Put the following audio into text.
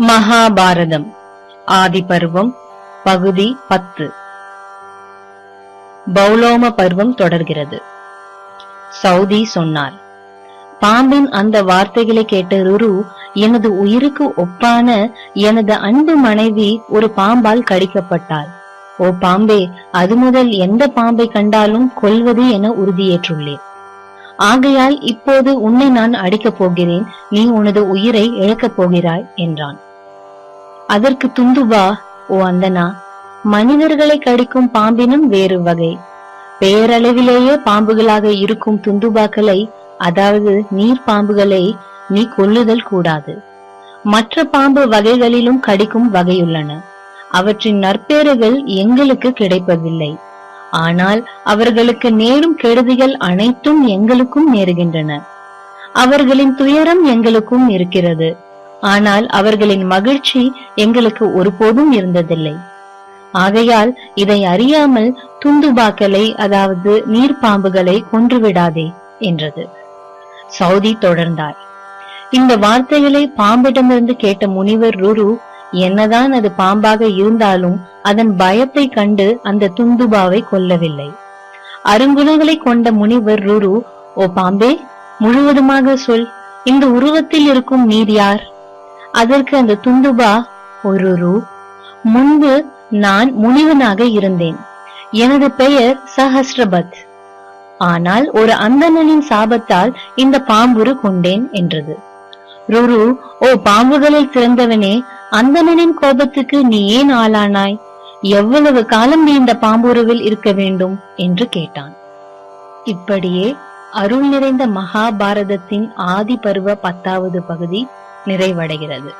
மகாபாரதம். ஆதிபருவம் பகுதி பத்து. பௌலோம பருவம் தொடர்கிறது. சவுதி சொன்னார் பாம்பின் அந்த வார்த்தைகளை கேட்ட ருரு எனது உயிருக்கு ஒப்பான எனது அன்பு மனைவி ஒரு பாம்பால் கடிக்கப்பட்டாள். ஓ பாம்பே அது முதல் எந்த பாம்பை கண்டாலும் கொல்வது என உறுதியேற்றுள்ளேன். ஆகையால் இப்போது உன்னை நான் அடிக்கப் போகிறேன். நீ உனது உயிரை இழக்கப் போகிறாய் என்றான். அதற்கு துந்துபா ஓ அந்தனா மனிதர்களை கடிக்கும் பாம்பினும் வேறு வகை. பெயரளவிலேயே பாம்புகளாக இருக்கும் துந்துபாக்களை அதாவது நீர் பாம்புகளை நீ கொல்லுதல் கூடாது. மற்ற பாம்பு வகைகளிலும் கடிக்கும் வகையுள்ளன. அவற்றின் நற்பேறுகள் எங்களுக்கு கிடைப்பதில்லை. ஆனால் அவர்களுக்கு நேரும் கெடுதிகள் அனைத்தும் எங்களுக்கும் நேருகின்றன. அவர்களின் துயரம் எங்களுக்கும் இருக்கிறது. ஆனால் அவர்களின் மகிழ்ச்சி எங்களுக்கு ஒருபோதும் இருந்ததில்லை. ஆகையால் இதை அறியாமல் துந்துபாக்களை அதாவது நீர் பாம்புகளை கொன்றுவிடாதே என்றது. சவுதி தொடர்ந்தார். இந்த வார்த்தைகளை பாம்பிடமிருந்து கேட்ட முனிவர் ருரு என்னதான் அது பாம்பாக இருந்தாலும் அதன் பயத்தை கண்டு அந்த துந்துபாவை கொல்லவில்லை. அருங்குணங்களை கொண்ட முனிவர் ருரு ஓ பாம்பே முழுவதுமாக சொல் இந்த உருவத்தில் இருக்கும் நீர் யார்? அதற்கு அந்த துந்துபா ஒரு ரு முன்பு நான் முனிவனாக இருந்தேன். எனது பெயர் சஹஸ்ரபத். ஆனால் ஒரு அந்தணனின் சாபத்தால் இந்த பாம்புரு கொண்டேன் என்றது. ருரு ஓ பாம்புகளில் சிறந்தவனே அந்தணனின் கோபத்துக்கு நீ ஏன் ஆளானாய்? எவ்வளவு காலம் நீ இந்த பாம்புருவில் இருக்க வேண்டும்? என்று கேட்டான். இப்படியே அருள் நிறைந்த மகாபாரதத்தின் ஆதி பருவ பத்தாவது பகுதி நிறைவடைகிறது.